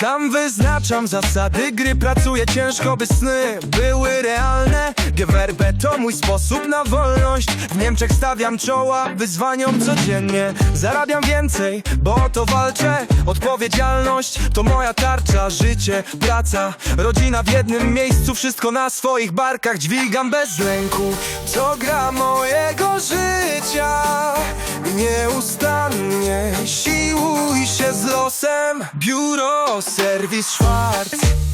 Sam wyznaczam zasady gry, pracuję ciężko, by sny były realne. GWRB to mój sposób na wolność. W Niemczech stawiam czoła wyzwaniom codziennie. Zarabiam więcej, bo o to walczę. Odpowiedzialność to moja tarcza Życie, praca, rodzina w jednym miejscu Wszystko na swoich barkach. Dźwigam bez lęku To gra mojego życia. Nieustannie losem Biuro, serwis Schwarz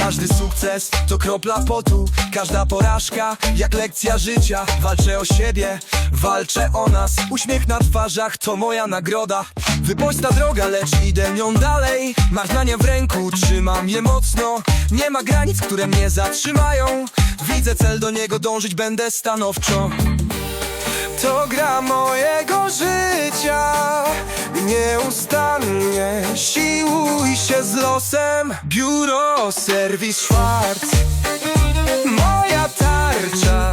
każdy sukces to kropla potu Każda porażka jak lekcja życia. Walczę o siebie, walczę o nas. Uśmiech na twarzach to moja nagroda. Wyboista droga, lecz idę nią dalej. Marzenia w ręku, trzymam je mocno. Nie ma granic, które mnie zatrzymają. Widzę cel, do niego dążyć będę stanowczo Nieustannie. Siłuj się z losem. Biuro, serwis Schwarz. Moja tarcza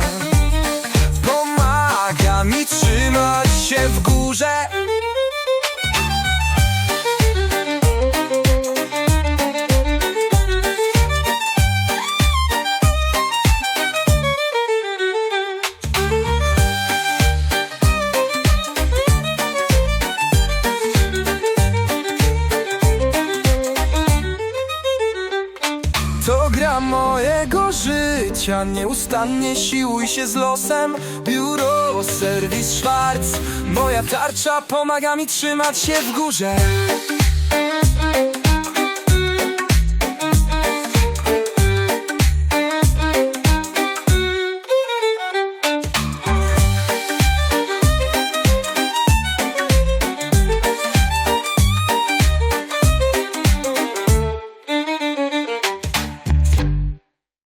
Pomaga mi trzymać się w górze To gra mojego życia Nieustannie siłuj się z losem. Biuro, serwis Schwarz Moja tarcza pomaga mi trzymać się w górze